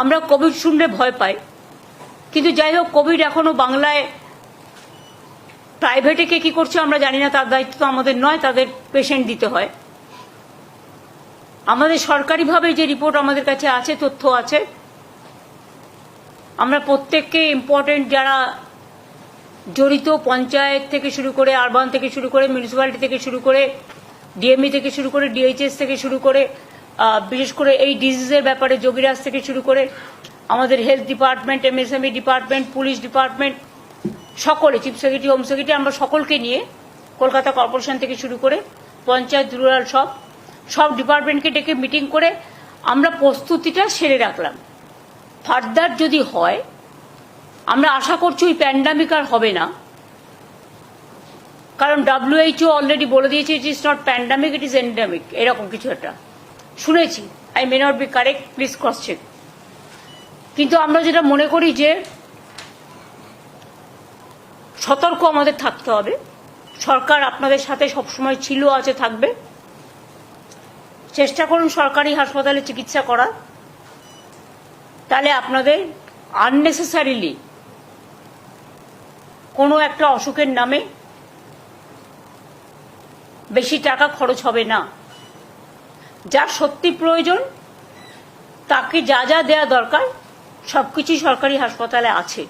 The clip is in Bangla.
আমরা কোভিড শুনলে ভয় পাই। কিন্তু যাই হোক, কোভিড এখনও বাংলায় প্রাইভেটে কে কি করছে আমরা জানি না, তার দায়িত্ব তো আমাদের নয়, তাদের পেশেন্ট দিতে হয়। আমাদের সরকারিভাবে যে রিপোর্ট আমাদের কাছে আছে, তথ্য আছে, আমরা প্রত্যেককে ইম্পর্টেন্ট যারা জড়িত পঞ্চায়েত থেকে শুরু করে আরবান থেকে শুরু করে মিউনিসিপ্যালিটি থেকে শুরু করে ডিএমই থেকে শুরু করে ডিএইচএস থেকে শুরু করে বিশেষ করে এই ডিজিজের ব্যাপারে যোগীরাজ থেকে শুরু করে আমাদের health department MSME department police department সকলে চিফ সেক্রেটারি হোম সেক্রেটারি আমরা সকলকে নিয়ে কলকাতা কর্পোরেশন থেকে শুরু করে পঞ্চায়েত রুরাল সব সব ডিপার্টমেন্টকে ডেকে মিটিং করে আমরা প্রস্তুতিটা সেরে রাখলাম। ফার্দার যদি হয়, আমরা আশা করছি ওই প্যান্ডামিক আর হবে না। কারণ ডাব্লিউএইচও অলরেডি বলে দিয়েছে it is not pandemic it is endemic এরকম কিছু একটা। শুনেছি I may not be correct please cross check কিন্তু আমরা যেটা মনে করি যে সতর্ক আমাদের থাকতে হবে। সরকার আপনাদের সাথে সবসময় ছিল, আছে, থাকবে। চেষ্টা করুন সরকারি হাসপাতালে চিকিৎসা করার। তাহলে আপনাদের আননেসেসারিলি কোনো একটা অসুখের নামে বেশি টাকা খরচ হবে না। যার সত্যি প্রয়োজন তাকে যা যা দেয়া দরকার সবকিছুই সরকারি হাসপাতালে আছে।